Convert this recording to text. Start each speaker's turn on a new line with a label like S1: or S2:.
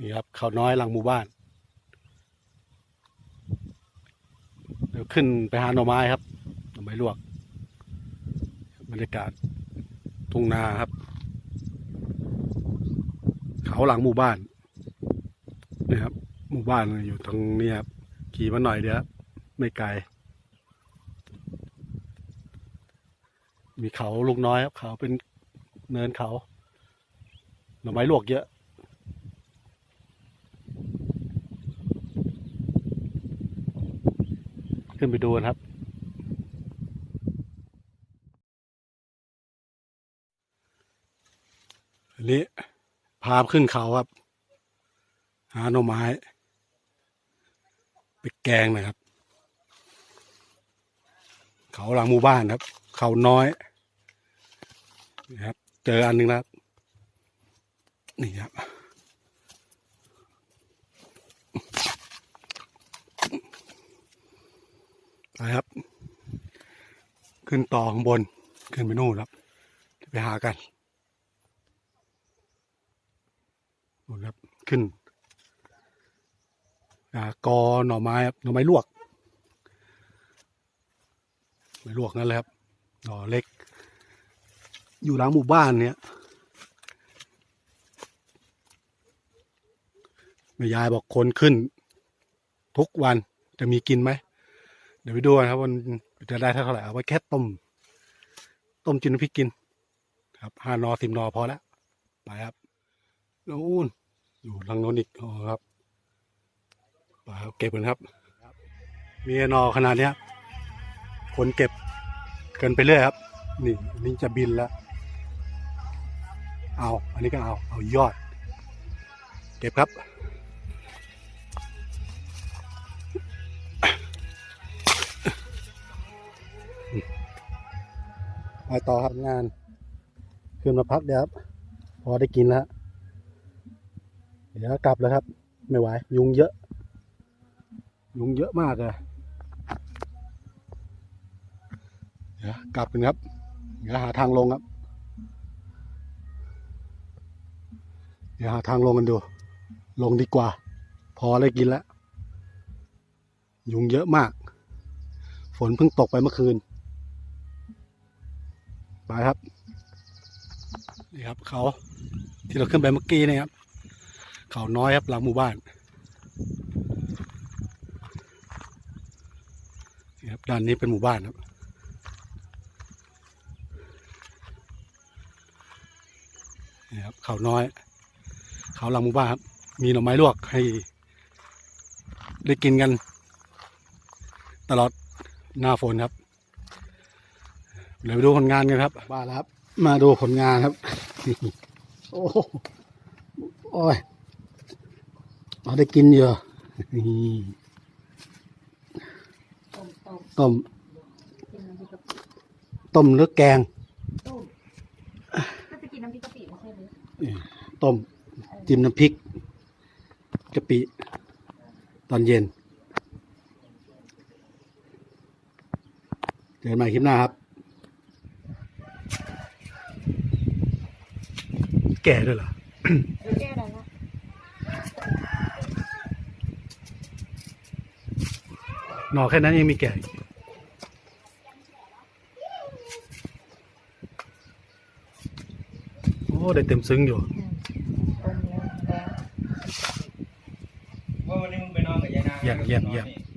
S1: นี่ครับเขาน้อยหลังหมู่บ้าน เดี๋ยวขึ้นไปหาหน่อไม้ครับหน่อไม้ลวกบรรยากาศทุ่งนาครับ เขาหลังหมู่บ้านนี่ครับหมู่บ้านอยู่ตรงนี้ครับขี่มาหน่อยเดียวไม่ไกล มีเขาลูกน้อยครับเขาเป็นเนินเขาหน่อไม้ลวกเยอะ ขึ้นไปดูกันครับ อันนี้พาขึ้นเขาครับ หาหน่อไม้ ไปแกงหนะครับ เขาหลังหมู่บ้านครับ เขาน้อยนะครับ เจออันหนึ่งแล้วครับ นี่ครับ ไปครับ ขึ้นต่อข้างบนขึ้นไปนู่นครับไปหากันนู่นครับขึ้นอ่ากอหน่อไม้ครับหน่อไม้ลวกไม้ลวกนั่นแหละครับหน่อเล็ก อยู่หลังหมู่บ้านเนี่ยแม่ยายบอกคนขึ้น ทุกวันจะมีกินไหม เดี๋ยวไปดูกันครับมันจะได้เท่าไหร่เอาไว้แค่ต้ม ต้มจินพริกกิน ครับห้านอสิบนอพอแล้วไปครับนู่นอยู่ทางโน้นอีกอ๋อครับไปครับเก็บกันครับ มีนอขนาดเนี้ยคนเก็บเกินไปเรื่อยครับ นี่อันนี้จะบินแล้วเอา อันนี้ก็เอา เอายอด เก็บครับ ไปต่อครับงานขึ้นมาพักเดี๋ยวครับพอได้กินแล้วเดี๋ยวกลับแล้วครับ ไม่ไหวยุงเยอะ ยุงเยอะมากเลยเดี๋ยวกลับกันครับเดี๋ยวหาทางลงครับ เดี๋ยวหาทางลงกันดู ลงดีกว่า พอได้กินแล้ว ยุงเยอะมาก ฝนเพิ่งตกไปเมื่อคืน ไปครับ นี่ครับเขาที่เราขึ้นไปเมื่อกี้นะครับ เขาน้อยครับหลังหมู่บ้านนี่ครับด้านนี้เป็นหมู่บ้านครับนี่ครับเขาน้อย เขาหลังหมู่บ้านครับ มีหน่อไม้ลวกให้ ได้กินกัน ตลอดหน้าฝนครับ เดี๋ยวไปดูผลงานกันครับบ้านแล้วครับ มาดูผลงานครับ โอ้โหโอ้ยเอาได้กินเยอะนี่
S2: ต้มต้ม
S1: ต้ม
S2: กินน้ำพริกกะปิ
S1: ต้มหรือแกง
S2: ต้มถ้าจะกินน้ำพริกกะปิไม่ใช่หรือ
S1: นี่ต้มจิ้มน้ำพริกกะปิ ตอนเย็น เจอกันใหม่คลิปหน้าครับ แก่ด้วยเหรอ
S2: เดี๋ยวแก้อะไรนะ
S1: หน่อแค่นั้นยังมีแก่อีกโอ้ได้เต็มซึ้งอยู่
S2: อืมต้มแล้วแกง
S3: ว่าวันนี้มึงไปนอนกับยายนาง
S1: เยี่ยมเยี่ยมเยี่ยม
S3: นอนนี่